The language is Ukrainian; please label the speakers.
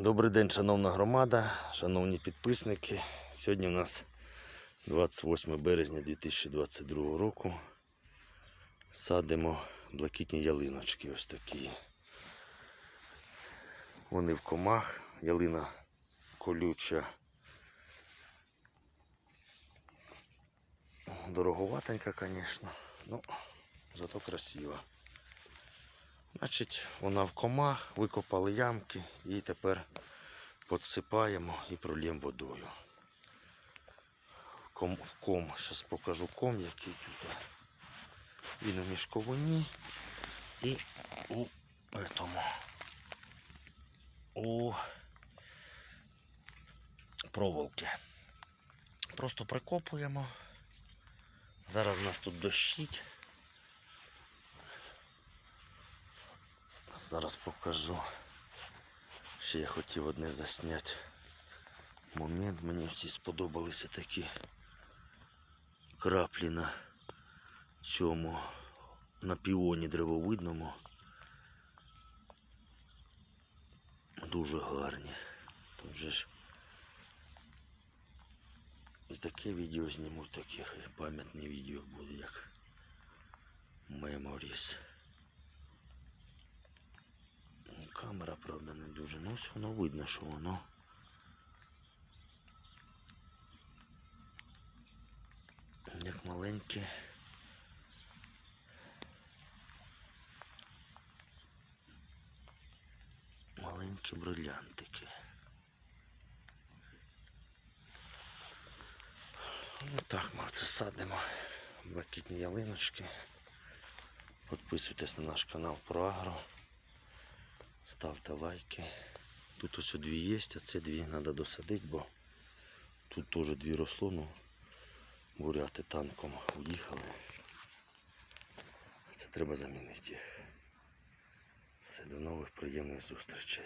Speaker 1: Добрий день, шановна громада, шановні підписники. Сьогодні у нас 28 березня 2022 року. Садимо блакитні ялиночки ось такі. Вони в комах, ялина колюча. Дороговатенька, звісно, ну, зато красива. Значить, вона в комах, викопали ямки і тепер підсипаємо і прольємо водою. Ком, в ком, зараз покажу ком, який тут. Він у мішковині і у этому, у проволоки. Просто прикопуємо. Зараз у нас тут дощить. Зараз покажу. Ще я хотів одне засняти момент. Мені ці сподобалися такі краплі на цьому на піоні древовидному. Дуже гарні. Тут же ж і таке відео зніму, таке пам'ятне відео буде як Memories. Ну, Камера, правда, не дуже. Ну, ось воно видно, що воно. Як маленькі. Маленькі брилянтики. Ну так, ми це садимо. Блакитні ялиночки. Підписуйтесь на наш канал про агро. Ставте лайки. Тут ось дві є, а це дві треба досадити, бо тут теж дві росло, ну буряти танком уїхали. Це треба замінити їх. Все, до нових приємних зустрічей.